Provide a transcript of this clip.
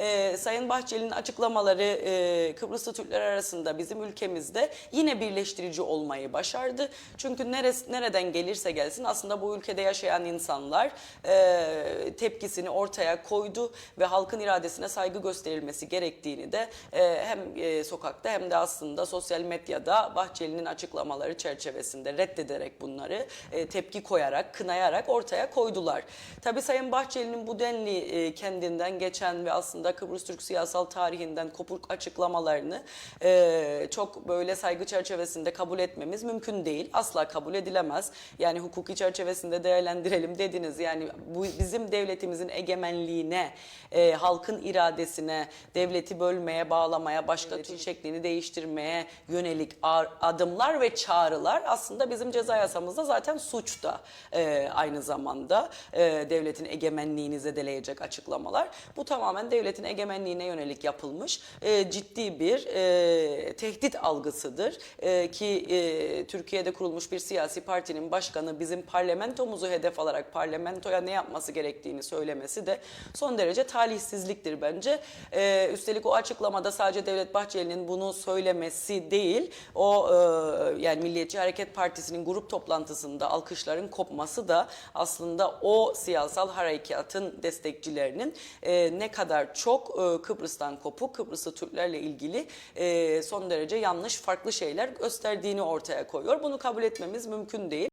e, Sayın Bahçeli'nin açıklamaları e, Kıbrıslı Türkler arasında bizim ülkemizde yine birleştirici olmayı başardı. Çünkü neres, nereden gelirse gelsin aslında bu ülkede yaşayan insanlar e, tepkisini ortaya koydu ve halkın iradesine saygı gösterilmesi gerektiğini de e, hem e, sokakta hem de aslında sosyal medyada Bahçeli'nin açıklamaları çerçevesinde reddederek bunları e, tepki koyarak, kınayarak ortaya koydular. Tabii Sayın Bahçeli'nin bu denli e, kendinden geçen ve aslında Kıbrıs Türk siyasal tarihinden kopuk açıklamalarını e, çok böyle saygı çerçevesinde kabul etmemiz mümkün değil. Asla kabul edilemez. Yani hukuki çerçevesinde değerlendirelim dediniz. Yani bu bizim devletimizin egemenliğine, e, halkın iradesine, devleti bölmeye, bağlamaya, başka tür şeklini değiştirmeye yönelik ar- adımlar ve çağrılar aslında bizim ceza yasamızda zaten suç da e, aynı zamanda e, devletin egemenliğini zedeleyecek açıklamalar. Bu tamamen devletin egemenliğine yönelik yapılmış e, ciddi bir e, tehdit algısıdır E, ki e, Türkiye'de kurulmuş bir siyasi partinin başkanı bizim parlamentomuzu hedef alarak parlamentoya ne yapması gerektiğini söylemesi de son derece talihsizliktir bence. E, üstelik o açıklamada sadece Devlet Bahçeli'nin bunu söylemesi değil, o e, yani Milliyetçi Hareket Partisi'nin grup toplantısında alkışların kopması da aslında o siyasal harekatın destekçilerinin e, ne kadar çok e, Kıbrıs'tan kopuk, Kıbrıslı Türklerle ilgili e, son derece yanlış, farklı şeyler gösterdiğini ortaya koyuyor. Bunu kabul etmemiz mümkün değil.